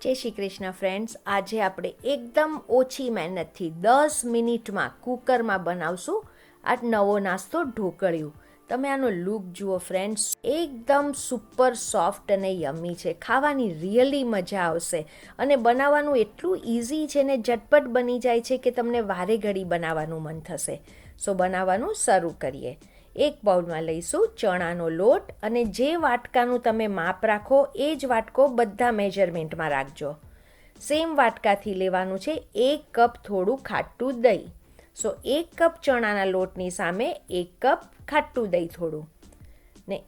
જય શ્રી કૃષ્ણ ફ્રેન્ડ્સ આજે આપણે એકદમ ઓછી મહેનતથી દસ મિનિટમાં કુકરમાં બનાવશું આ નવો નાસ્તો ઢોકળ્યું. તમે આનો લુક જુઓ ફ્રેન્ડ્સ એકદમ સુપર સોફ્ટ અને યમી છે. ખાવાની રિયલી મજા આવશે. અને બનાવવાનું એટલું ઇઝી છે ને ઝટપટ બની જાય છે કે તમને વારે ઘડી બનાવવાનું મન થશે. સો બનાવવાનું શરૂ કરીએ. એક બાઉલમાં લઈશું ચણાનો લોટ અને જે વાટકાનું તમે માપ રાખો એ જ વાટકો બધા મેજરમેન્ટમાં રાખજો. સેમ વાટકાથી લેવાનું છે એક કપ થોડું ખાટું દહીં. સો એક કપ ચણાના લોટની સામે એક કપ ખાટું દહીં થોડું. ને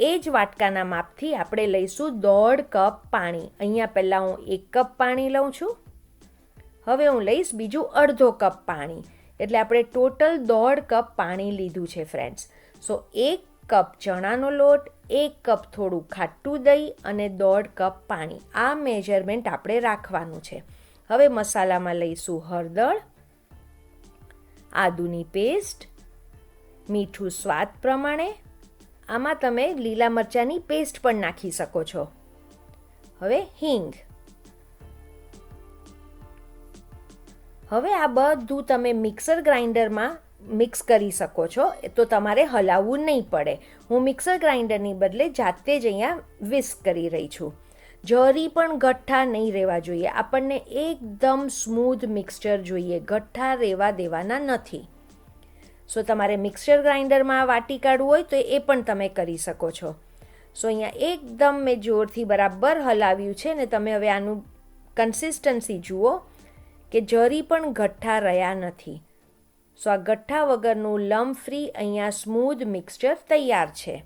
એ જ વાટકાના માપથી આપણે લઈશું દોઢ કપ પાણી. અહીંયા પહેલાં હું એક કપ પાણી લઉં છું. હવે હું લઈશ બીજું અડધો કપ પાણી. એટલે આપણે ટોટલ દોઢ કપ પાણી લીધું છે ફ્રેન્ડ્સ સો એક કપ ચણાનો લોટ, એક કપ થોડું ખાટું દહીં અને દોઢ કપ પાણી. આ મેજરમેન્ટ આપણે રાખવાનું છે. હવે મસાલામાં લઈશું હળદર, આદુની પેસ્ટ મીઠું સ્વાદ પ્રમાણે. આમાં તમે લીલા મરચાંની પેસ્ટ પણ નાખી શકો છો. હવે હિંગ. હવે આ બધું તમે મિક્સર ગ્રાઇન્ડરમાં મિક્સ કરી શકો છો તો તમારે હલાવવું નહીં પડે. હું મિક્સર ગ્રાઇન્ડરની બદલે જાતે જ અહીંયા વિસ્ક કરી રહી છું. જરી પણ ગઠ્ઠા નહીં રહેવા જોઈએ. આપણને એકદમ સ્મૂધ મિક્સચર જોઈએ. ગઠ્ઠા રહેવા દેવાના નથી. સો તમારે મિક્સચર ગ્રાઇન્ડરમાં વાટી કાઢવું હોય તો એ પણ તમે કરી શકો છો. સો અહીંયા એકદમ મેં જોરથી બરાબર હલાવ્યું છે ને તમે હવે આનું કન્સિસ્ટન્સી જુઓ. કે જરી પણ ગઠ્ઠા રહ્યા નથી. સો આ ગઠ્ઠા વગરનું લમ ફ્રી અહીંયા સ્મૂધ મિક્સચર તૈયાર છે.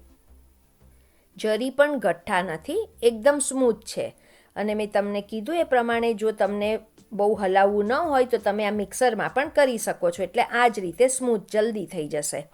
જરી પણ ગઠ્ઠા નથી, એકદમ સ્મૂથ છે. અને મેં તમને કીધું એ પ્રમાણે જો તમને બહુ હલાવવું ન હોય તો તમે આ મિક્સરમાં પણ કરી શકો છો. એટલે આ જ રીતે સ્મૂથ જલ્દી થઈ જશે.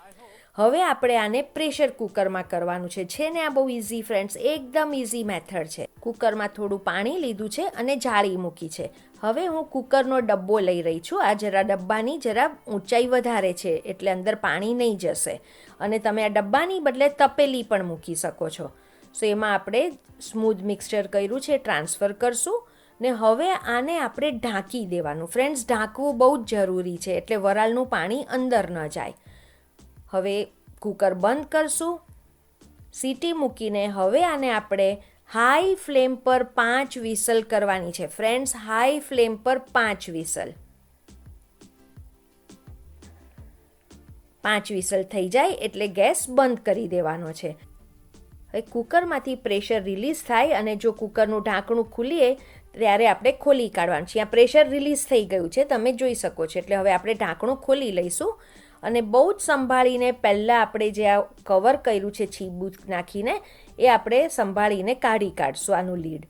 હવે આપણે આને પ્રેશર કુકરમાં કરવાનું છે. છે ને આ બહુ ઇઝી ફ્રેન્ડ્સ એકદમ ઇઝી મેથડ છે. કુકરમાં થોડું પાણી લીધું છે અને જાળી મૂકી છે. હવે હું કુકરનો ડબ્બો લઈ રહી છું. આ જરા ડબ્બાની જરા ઊંચાઈ વધારે છે, એટલે અંદર પાણી નહીં જશે. અને તમે આ ડબ્બાની બદલે તપેલી પણ મૂકી શકો છો. સો એમાં આપણે સ્મૂધ મિક્સચર કર્યું છે ટ્રાન્સફર કરશું. ને હવે આને આપણે ઢાંકી દેવાનું. ફ્રેન્ડ્સ ઢાંકવું બહુ જ જરૂરી છે, એટલે વરાળનું પાણી અંદર ન જાય. હવે કૂકર બંધ કરશું. સીટી મૂકીને હવે આને આપણે હાઈ ફ્લેમ પર પાંચ વિસલ કરવાની છે. ફ્રેન્ડ્સ, હાઈ ફ્લેમ પર પાંચ વિસલ. પાંચ વિસલ થઈ જાય એટલે ગેસ બંધ કરી દેવાનો છે. હવે કુકરમાંથી પ્રેશર રિલીઝ થાય અને જો કુકરનું ઢાંકણું ખુલીએ, ત્યારે આપણે ખોલી કાઢવાનું છે. આ પ્રેશર રિલીઝ થઈ ગયું છે, તમે જોઈ શકો છો. એટલે હવે આપણે ઢાંકણું ખોલી લઈશું. અને બહુ જ સંભાળીને પહેલાં આપણે જે આ કવર કર્યું છે છીબું નાખીને, એ આપણે સંભાળીને કાઢી કાઢશું આનું લીડ.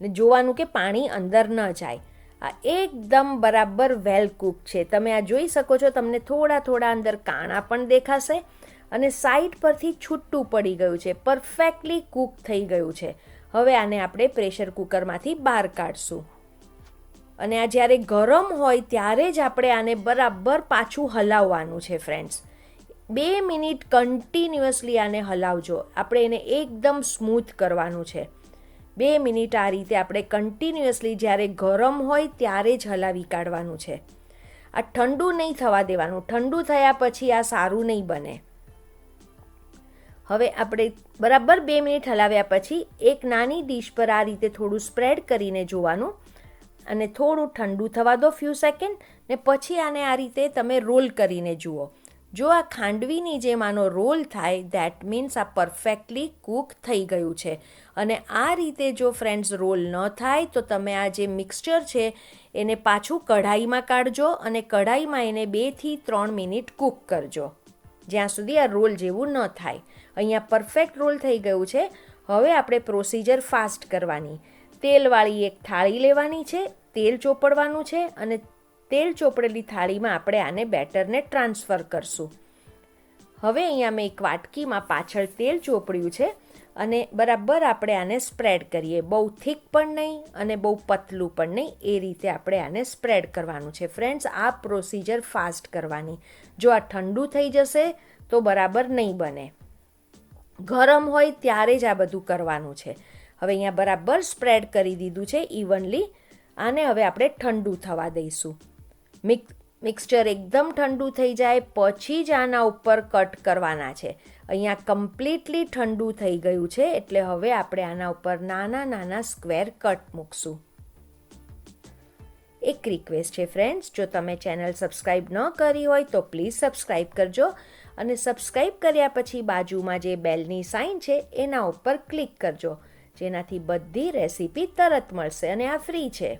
ને જોવાનું કે પાણી અંદર ન જાય. આ એકદમ બરાબર વેલ કૂક છે. તમે આ જોઈ શકો છો, તમને થોડા થોડા અંદર કાણા પણ દેખાશે અને સાઈડ પરથી છૂટું પડી ગયું છે. પરફેક્ટલી કૂક થઈ ગયું છે. હવે આને આપણે પ્રેશર કુકરમાંથી બહાર કાઢશું. અને આ જ્યારે ગરમ હોય ત્યારે જ આપણે આને બરાબર પાછું હલાવવાનું છે ફ્રેન્ડ્સ બે મિનિટ કન્ટિન્યુઅસલી આને હલાવજો. આપણે એને એકદમ સ્મૂથ કરવાનું છે. બે મિનિટ આ રીતે આપણે કન્ટિન્યુઅસલી જ્યારે ગરમ હોય ત્યારે જ હલાવી કાઢવાનું છે. આ ઠંડુ નહીં થવા દેવાનું. ઠંડુ થયા પછી આ સારું નહીં બને. હવે આપણે બરાબર બે મિનિટ હલાવ્યા પછી એક નાની ડીશ પર આ રીતે થોડું સ્પ્રેડ કરીને જોવાનું. અને થોડું ઠંડુ થવા દો ફ્યુ સેકન્ડ ને પછી આને આ રીતે તમે રોલ કરીને જુઓ. જો આ ખાંડવીની જેમ આનો રોલ થાય દેટ મીન્સ આ પરફેક્ટલી કૂક થઈ ગયું છે. અને આ રીતે જો ફ્રેન્ડ્સ રોલ ન થાય, તો તમે આ જે મિક્સચર છે, એને પાછું કઢાઈમાં કાઢજો અને કઢાઈમાં એને બેથી ત્રણ મિનિટ કૂક કરજો. જ્યાં સુધી આ રોલ જેવું ન થાય. અહીંયા પરફેક્ટ રોલ થઈ ગયું છે. હવે આપણે પ્રોસિજર ફાસ્ટ કરવાની. તેલવાળી એક થાળી લેવાની છે, તેલ ચોપડવાનું છે અને તેલ ચોપડેલી થાળીમાં આપણે આને બેટરને ટ્રાન્સફર કરશું. હવે અહીંયા મેં એક વાટકીમાં પાછળ તેલ ચોપડ્યું છે અને બરાબર આપણે આને સ્પ્રેડ કરીએ. બહુ થીક પણ નહીં અને બહુ પતલું પણ નહીં. એ રીતે આપણે આને સ્પ્રેડ કરવાનું છે. ફ્રેન્ડ્સ, આ પ્રોસિજર ફાસ્ટ કરવાની. જો આ ઠંડુ થઈ જશે તો બરાબર નહીં બને. ગરમ હોય ત્યારે જ આ બધું કરવાનું છે. હવે અહીંયા બરાબર સ્પ્રેડ કરી દીધું છે ઇવનલી આને હવે આપણે ઠંડુ થવા દઈશું. મિક્સ મિક્સચર એકદમ ઠંડુ થઈ જાય, પછી જ આના ઉપર કટ કરવાના છે. અહીંયા કમ્પ્લીટલી ઠંડુ થઈ ગયું છે, એટલે હવે આપણે આના ઉપર નાના નાના સ્ક્વેર કટ મૂકશું. એક રિક્વેસ્ટ છે ફ્રેન્ડ્સ જો તમે ચેનલ સબસ્ક્રાઈબ ન કરી હોય તો પ્લીઝ સબસ્ક્રાઈબ કરજો અને સબસ્ક્રાઈબ કર્યા પછી બાજુમાં જે બેલની સાઇન છે, એના ઉપર ક્લિક કરજો. જેનાથી બધી રેસીપી તરત મળશે અને આ ફ્રી છે.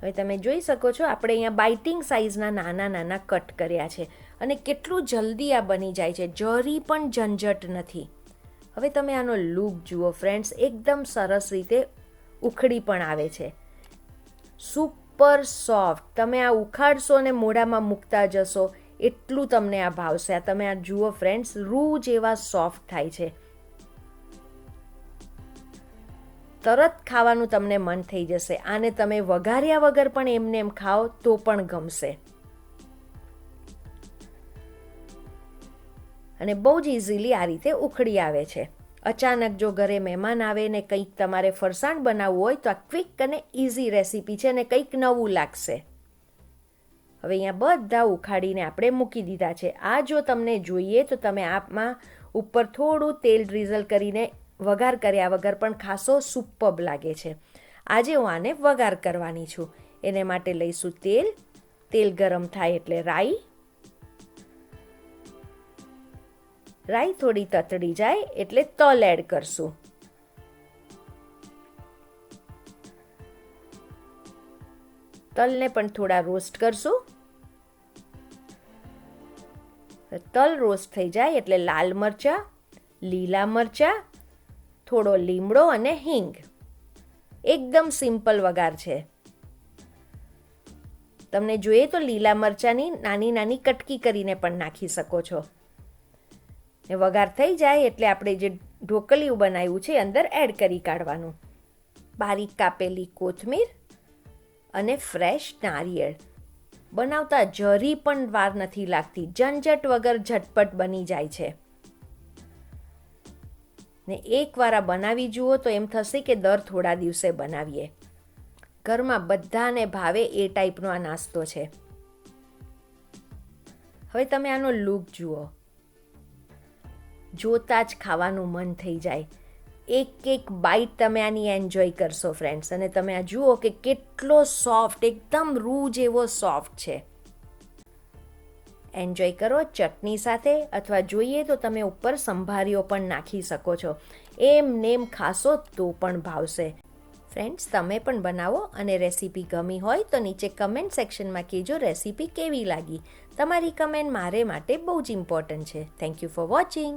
હવે તમે જોઈ શકો છો, આપણે અહીંયા બાઇટિંગ સાઇઝના નાના નાના કટ કર્યા છે અને કેટલું જલ્દી આ બની જાય છે, જરી પણ ઝંઝટ નથી. હવે તમે આનો લૂક જુઓ ફ્રેન્ડ્સ એકદમ સરસ રીતે ઉખડી પણ આવે છે. સુપર સોફ્ટ તમે આ ઉખાડશો ને મોઢામાં મૂકતા જશો, એટલું તમને આ ભાવશે. આ તમે આ જુઓ ફ્રેન્ડ્સ રૂ જેવા સોફ્ટ થાય છે. તરત ખાવાનું તમને મન થઈ જશે. આને તમે વઘાર્યા વગર પણ એમને એમ ખાઓ તો પણ ગમશે. અને બહુ જ ઇઝીલી આ રીતે ઉખડી આવે છે. અચાનક જો ઘરે મહેમાન આવે ને કંઈક તમારે ફરસાણ બનાવવું હોય તો આ ક્વિક અને ઇઝી રેસીપી છે ને કંઈક નવું લાગશે. હવે અહીંયા બધા ઉખાડીને આપણે મૂકી દીધા છે. આ જો તમને જોઈએ તો તમે આપમાં ઉપર થોડું તેલ ડ્રીઝલ કરીને વઘાર કર્યા વગર પણ ખાસો સુપબ લાગે છે. આજે હું આને વઘાર કરવાની છું. એને માટે લઈશું તેલ. તેલ ગરમ થાય એટલે રાઈ. રાઈ થોડી તતડી જાય એટલે તલ એડ કરશું. તલને પણ થોડા રોસ્ટ કરશું. તલ રોસ્ટ થઈ જાય એટલે લાલ મરચાં, લીલા મરચાં થોડો લીમડો અને હિંગ. એકદમ સિમ્પલ વઘાર છે. તમને જોઈએ તો લીલા મરચાંની નાની નાની કટકી કરીને પણ નાખી શકો છો. ને વઘાર થઈ જાય એટલે આપણે જે ઢોકલિયું બનાવ્યું છે અંદર એડ કરી કાઢવાનું. બારીક કાપેલી કોથમીર અને ફ્રેશ નારિયેળ. બનાવતા જરી પણ વાર નથી લાગતી. ઝંઝટ વગર ઝટપટ બની જાય છે. ને એકવાર આ બનાવી જુઓ તો એમ થશે કે દર થોડા દિવસે બનાવીએ. ઘરમાં બધાને ભાવે એ ટાઈપનો આ નાસ્તો છે. હવે તમે આનો લુક જુઓ. જોતા જ ખાવાનું મન થઈ જાય. એક એક બાઈટ તમે આની એન્જોય કરશો ફ્રેન્ડ્સ અને તમે આ જુઓ કે કેટલો સોફ્ટ એકદમ રૂ જેવો સોફ્ટ છે. એન્જોય કરો, ચટણી સાથે અથવા જોઈએ તો તમે ઉપર સંભારીઓ પણ નાખી શકો છો. એમ નેમ ખાશો તો પણ ભાવશે. ફ્રેન્ડ્સ તમે પણ બનાવો અને રેસીપી ગમી હોય તો નીચે કમેન્ટ સેક્શનમાં કહેજો રેસીપી કેવી લાગી. તમારી કમેન્ટ મારે માટે બહુ જ ઇમ્પોર્ટન્ટ છે. Thank you for watching